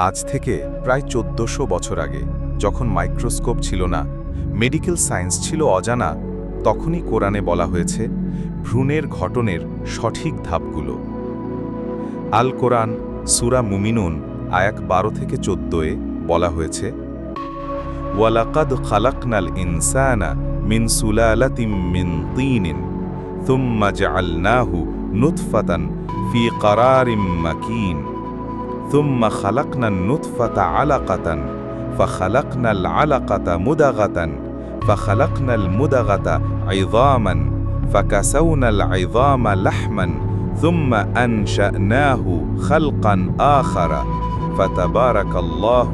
আজ থেকে প্রায় চোদ্দশো বছর আগে যখন মাইক্রোস্কোপ ছিল না মেডিকেল সায়েন্স ছিল অজানা তখনই কোরআনে বলা হয়েছে ভ্রূণের ঘটনের সঠিক ধাপগুলো আল কোরআন সুরা মুমিনুন আয়াক বারো থেকে চোদ্দোয় বলা হয়েছে ওয়ালাকাদ খালাকনাল ইনসানা মিন সুলালাতিম মিন তিনিন ثم جعلناه نطفة في قرار مكين ثم خلقنا النطفة علقة فخلقنا العلقة مدغة فخلقنا المدغة عظاما فكسونا العظام لحما ثم أنشأناه خلقا آخر فتبارك الله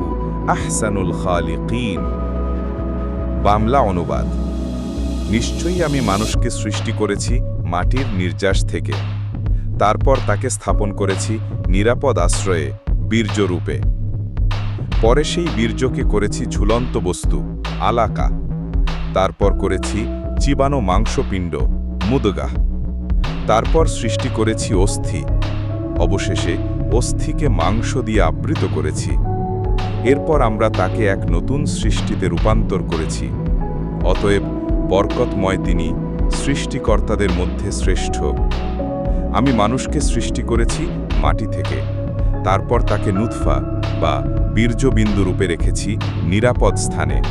أحسن الخالقين বাংলা অনুবাদ নিশ্চয়ই আমি মানুষকে সৃষ্টি করেছি মাটির নির্যাস থেকে তারপর তাকে স্থাপন করেছি নিরাপদ আশ্রয়ে বীর্যরূপে পরে সেই বীর্যকে করেছি ঝুলন্ত বস্তু, আলাকা। তারপর করেছি চিবানো মাংসপিণ্ড মুদগা তারপর সৃষ্টি করেছি অস্থি। অবশেষে অস্থিকে মাংস দিয়ে আবৃত করেছি। এরপর আমরা তাকে এক নতুন সৃষ্টিতে রূপান্তর করেছি। অতএব বরকতময় তিনি সৃষ্টিকর্তাদের মধ্যে শ্রেষ্ঠ। আমি মানুষকে সৃষ্টি করেছি মাটি থেকে। তারপর তাকে নুৎফা বা বীর্যবিন্দু রূপে রেখেছি নিরাপদ স্থানে।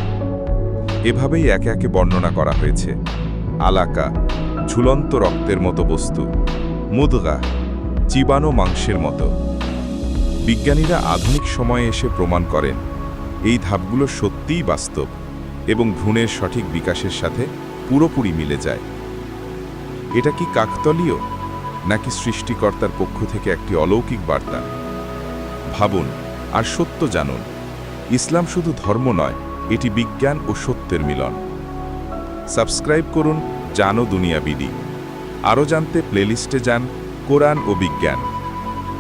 এভাবেই একে একে বর্ণনা করা হয়েছে। আলাকা, ঝুলন্ত রক্তের মতো বস্তু। মুদগা চিবানো মাংসের মতো। বিজ্ঞানীরা আধুনিক সময়ে এসে প্রমাণ করেন, এই ধাপগুলো সত্যিই বাস্তব এবং ভ্রূণের সঠিক বিকাশের সাথে পুরোপুরি মিলে যায়। এটা কি কাকতলীয়, নাকি সৃষ্টিকর্তার পক্ষ থেকে একটি অলৌকিক বার্তা? ভাবুন আর সত্য জানুন। ইসলাম শুধু ধর্ম নয়, এটি বিজ্ঞান ও সত্যের মিলন। সাবস্ক্রাইব করুন জানো দুনিয়া বিডি আরও জানতে প্লেলিস্টে যান কোরআন ও বিজ্ঞান।